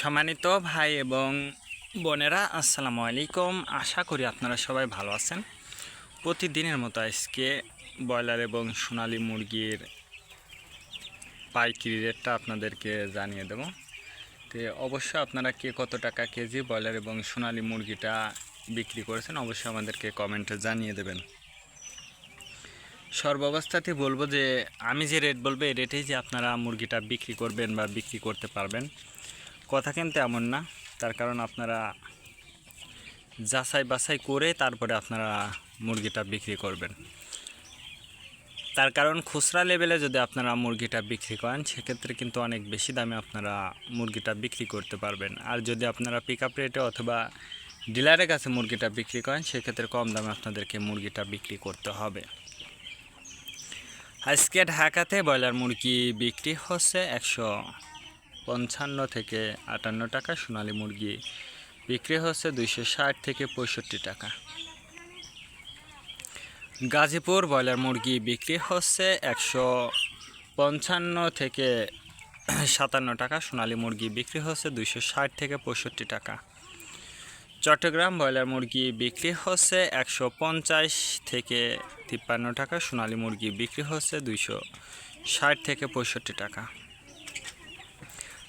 সম্মানিত ভাই এবং বোনেরা, আসসালামু আলাইকুম। আশা করি আপনারা সবাই ভালো আছেন। প্রতিদিনের মতো আজকে ব্রয়লার এবং সোনালী মুরগির পাইকারি রেটটা আপনাদেরকে জানিয়ে দেব। তো অবশ্যই আপনারা কে কত টাকা কেজি ব্রয়লার এবং সোনালী মুরগিটা বিক্রি করেছেন, অবশ্যই আমাদেরকে কমেন্টে জানিয়ে দেবেন। সর্বাবস্থাতে বলব যে, আমি যে রেট বলব, এই রেটেই যে আপনারা মুরগিটা বিক্রি করবেন বা বিক্রি করতে পারবেন কথা কিন্তু এমন না। তার কারণ আপনারা যাচাই বাছাই করে তারপরে আপনারা মুরগিটা বিক্রি করবেন। তার কারণ খুচরা লেভেলে যদি আপনারা মুরগিটা বিক্রি করেন, সেক্ষেত্রে কিন্তু অনেক বেশি দামে আপনারা মুরগিটা বিক্রি করতে পারবেন। আর যদি আপনারা পিক আপ রেটে অথবা ডিলারের কাছে মুরগিটা বিক্রি করেন, সেক্ষেত্রে কম দামে আপনাদেরকে মুরগিটা বিক্রি করতে হবে। আজকে ঢাকাতে ব্রয়লার মুরগি বিক্রি হচ্ছে একশো পঞ্চান্ন থেকে আটান্ন টাকা সোনালী মুরগি। বিক্রি হচ্ছে দুইশো ষাট থেকে পঁয়ষট্টি টাকা। গাজীপুর ব্রয়লার মুরগি বিক্রি হচ্ছে একশো পঞ্চান্ন থেকে সাতান্ন টাকা, সোনালী মুরগি বিক্রি হচ্ছে দুইশো ষাট থেকে পঁয়ষট্টি টাকা। চট্টগ্রাম ব্রয়লার মুরগি বিক্রি হচ্ছে একশো পঞ্চাশ থেকে তিপ্পান্ন টাকা, সোনালী মুরগি বিক্রি হচ্ছে দুইশো ষাট থেকে পঁয়ষট্টি টাকা।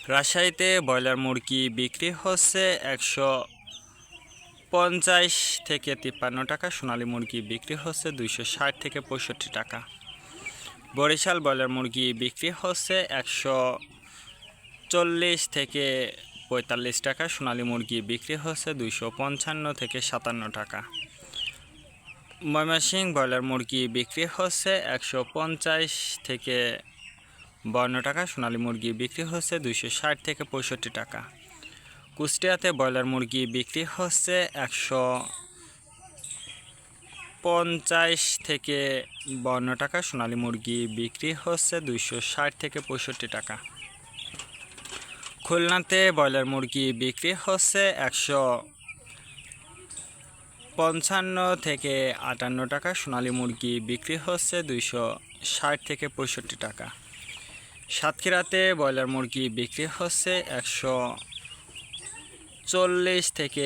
রাজশাহীতে ব্রয়লার মুরগি বিক্রি হচ্ছে একশো পঞ্চাশ থেকে তিপ্পান্ন টাকা, সোনালী মুরগি বিক্রি হচ্ছে দুইশো ষাট থেকে পঁয়ষট্টি টাকা। বরিশাল ব্রয়লার মুরগি বিক্রি হচ্ছে একশো চল্লিশ থেকে পঁয়তাল্লিশ টাকা, সোনালী মুরগি বিক্রি হচ্ছে দুইশো পঞ্চান্ন থেকে সাতান্ন টাকা। ময়মনসিংহ ব্রয়লার মুরগি বিক্রি হচ্ছে একশো পঞ্চাশ থেকে বান্ন টাকা সোনালী মুরগি বিক্রি হচ্ছে দুইশো ষাট থেকে পঁয়ষট্টি টাকা। কুষ্টিয়াতে ব্রয়লার মুরগি বিক্রি হচ্ছে একশো পঞ্চাশ থেকে বান্ন টাকা, সোনালী মুরগি বিক্রি হচ্ছে দুইশো ষাট থেকে পঁয়ষট্টি টাকা। খুলনাতে ব্রয়লার মুরগি বিক্রি হচ্ছে একশো পঞ্চান্ন থেকে আটান্ন টাকা, সোনালী মুরগি বিক্রি হচ্ছে দুইশো ষাট থেকে পঁয়ষট্টি টাকা। সাতক্ষীরাতে ব্রয়লার মুরগি বিক্রি হচ্ছে একশো চল্লিশ থেকে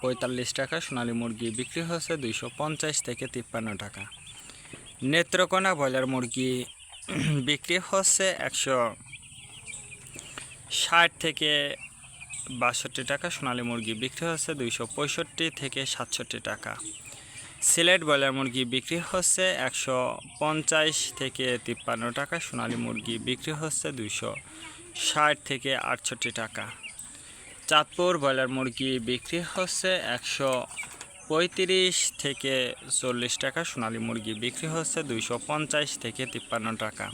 পঁয়তাল্লিশ টাকা, সোনালী মুরগি বিক্রি হচ্ছে দুইশো পঞ্চাশ থেকে তিপ্পান্ন টাকা। নেত্রকোনা ব্রয়লার মুরগি বিক্রি হচ্ছে একশো ষাট থেকে বাষট্টি টাকা, সোনালী মুরগি বিক্রি হচ্ছে দুইশো পঁয়ষট্টি থেকে সাতষট্টি টাকা। সিলেট ব্রয়লার মুরগি বিক্রি হচ্ছে একশো পঞ্চাশ থেকে তিপ্পান্ন টাকা, সোনালী মুরগি বিক্রি হচ্ছে দুইশো ষাট থেকে আটষট্টি টাকা। চাঁদপুর ব্রয়লার মুরগি বিক্রি হচ্ছে একশো পঁয়ত্রিশ থেকে চল্লিশ টাকা, সোনালী মুরগি বিক্রি হচ্ছে দুইশো পঞ্চাশ থেকে তিপ্পান্ন টাকা।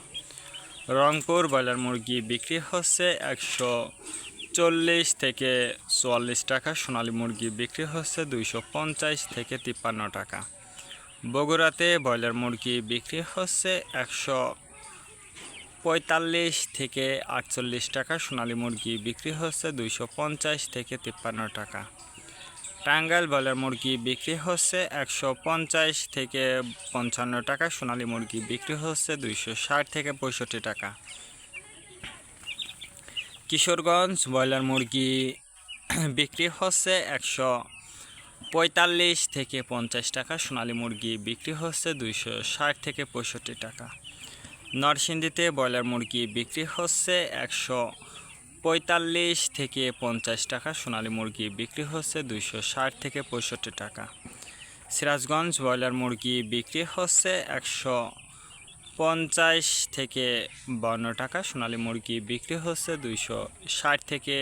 রংপুর ব্রয়লার মুরগি বিক্রি হচ্ছে একশো চল্লিশ থেকে চুয়াল্লিশ টাকা, সোনালী মুরগি বিক্রি হচ্ছে দুইশো পঞ্চাশ থেকে তিপ্পান্ন টাকা। বগুড়াতে ব্রয়লার মুরগি বিক্রি হচ্ছে একশো পঁয়তাল্লিশ থেকে আটচল্লিশ টাকা, সোনালী মুরগি বিক্রি হচ্ছে দুইশো পঞ্চাশ থেকে তিপ্পান্ন টাকা। টাঙ্গাইল ব্রয়লার মুরগি বিক্রি হচ্ছে একশো পঞ্চাশ থেকে পঞ্চান্ন টাকা, সোনালী মুরগি বিক্রি হচ্ছে দুইশো ষাট থেকে পঁয়ষট্টি টাকা। কিশোরগঞ্জ ব্রয়লার মুরগি বিক্রি হচ্ছে একশো পঁয়তাল্লিশ থেকে পঞ্চাশ টাকা, সোনালী মুরগি বিক্রি হচ্ছে দুইশো ষাট থেকে পঁয়ষট্টি টাকা। নরসিংদীতে ব্রয়লার মুরগি বিক্রি হচ্ছে একশো পঁয়তাল্লিশ থেকে পঞ্চাশ টাকা, সোনালী মুরগি বিক্রি হচ্ছে দুইশো ষাট থেকে পঁয়ষট্টি টাকা। সিরাজগঞ্জ ব্রয়লার মুরগি বিক্রি হচ্ছে একশো পঞ্চাশ থেকে বান্ন টাকা, সোনালী মুরগি বিক্রি হচ্ছে দুইশো ষাট থেকে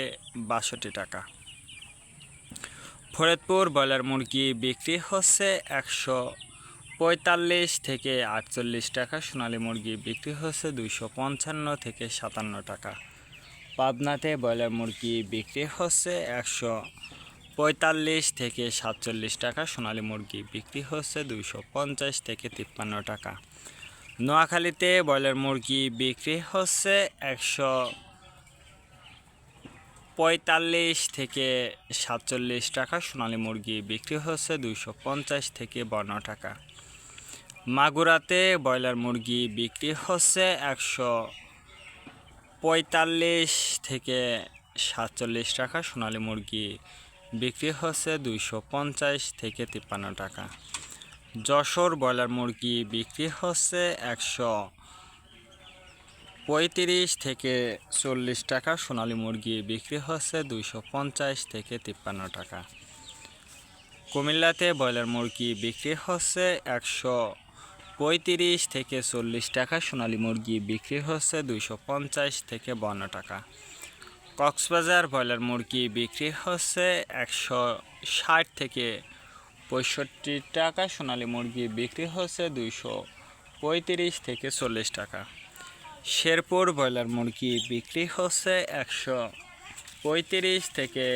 বাষট্টি টাকা। ফরিদপুর ব্রয়লার মুরগি বিক্রি হচ্ছে একশো পঁয়তাল্লিশ থেকে আটচল্লিশ টাকা, সোনালী মুরগি বিক্রি হচ্ছে দুইশো পঞ্চান্ন থেকে সাতান্ন টাকা। পাবনাতে ব্রয়লার মুরগি বিক্রি হচ্ছে একশো পঁয়তাল্লিশ থেকে সাতচল্লিশ টাকা, সোনালী মুরগি বিক্রি হচ্ছে দুইশো পঞ্চাশ থেকে তিপ্পান্ন টাকা। নোয়াখালীতে ব্রয়লার মুরগি বিক্রি হচ্ছে একশো পঁয়তাল্লিশ থেকে সাতচল্লিশ টাকা। সোনালী মুরগি বিক্রি হচ্ছে দুইশো পঞ্চাশ থেকে বান্ন টাকা। মাগুরাতে ব্রয়লার মুরগি বিক্রি হচ্ছে একশো পঁয়তাল্লিশ থেকে সাতচল্লিশ টাকা। সোনালী মুরগি বিক্রি হচ্ছে দুইশো পঞ্চাশ থেকে তিপ্পান্ন টাকা। যশোর ব্রয়লার মুরগি বিক্রি হচ্ছে একশো পঁয়ত্রিশ থেকে চল্লিশ টাকা। সোনালী মুরগি বিক্রি হচ্ছে দুইশো পঞ্চাশ থেকে তিপ্পান্ন টাকা। কুমিল্লাতে ব্রয়লার মুরগি বিক্রি হচ্ছে একশো পঁয়ত্রিশ থেকে চল্লিশ টাকা। সোনালী মুরগি বিক্রি হচ্ছে দুইশো পঞ্চাশ থেকে বান্ন টাকা। কক্সবাজার ব্রয়লার মুরগি বিক্রি হচ্ছে একশো ষাট থেকে পঁয়ষট্টি টাকা সোনালী মুরগি বিক্রি হচ্ছে দুইশো পঁয়ত্রিশ থেকে চল্লিশ টাকা। শেরপুর ব্রয়লার মুরগি বিক্রি হচ্ছে একশো পঁয়ত্রিশ থেকে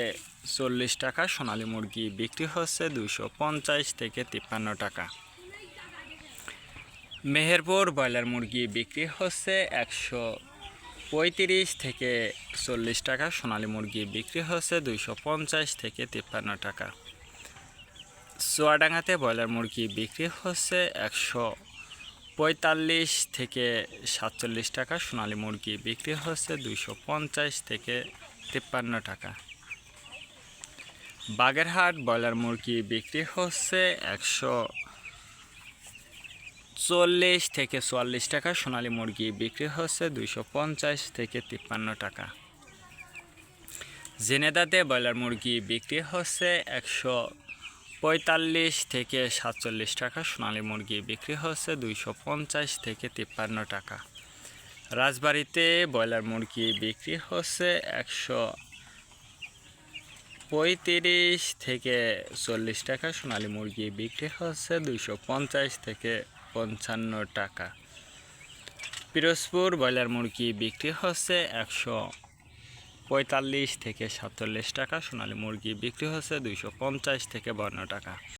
চল্লিশ টাকা, সোনালী মুরগি বিক্রি হচ্ছে দুইশো পঞ্চাশ থেকে তিপ্পান্ন টাকা। মেহেরপুর ব্রয়লার মুরগি বিক্রি হচ্ছে একশো পঁয়ত্রিশ থেকে চল্লিশ টাকা, সোনালী মুরগি বিক্রি হচ্ছে দুইশো পঞ্চাশ থেকে তিপ্পান্ন টাকা। চুয়াডাঙ্গাতে ব্রয়লার মুরগি বিক্রি হচ্ছে একশো পঁয়তাল্লিশ থেকে সাতচল্লিশ টাকা, সোনালী মুরগি বিক্রি হচ্ছে দুইশো পঞ্চাশ থেকে তিপ্পান্ন টাকা। বাগেরহাট ব্রয়লার মুরগি বিক্রি হচ্ছে একশো চল্লিশ থেকে চুয়াল্লিশ টাকা, সোনালী মুরগি বিক্রি হচ্ছে দুইশো পঞ্চাশ থেকে তিপ্পান্ন টাকা। জেনেদাতে ব্রয়লার মুরগি বিক্রি হচ্ছে একশো পঁয়তাল্লিশ থেকে সাতচল্লিশ টাকা, সোনালী মুরগি বিক্রি হচ্ছে দুইশো পঞ্চাশ থেকে তিপ্পান্ন টাকা। রাজবাড়িতে ব্রয়লার মুরগি বিক্রি হচ্ছে একশো পঁয়ত্রিশ থেকে চল্লিশ টাকা, সোনালী মুরগি বিক্রি হচ্ছে দুইশো পঞ্চাশ থেকে পঞ্চান্ন টাকা। পিরোজপুর ব্রয়লার মুরগি বিক্রি হচ্ছে একশো পঁয়তাল্লিশ থেকে সাতচল্লিশ টাকা। সোনালী মুরগি বিক্রি হচ্ছে দুইশো পঞ্চাশ থেকে বান্ন টাকা।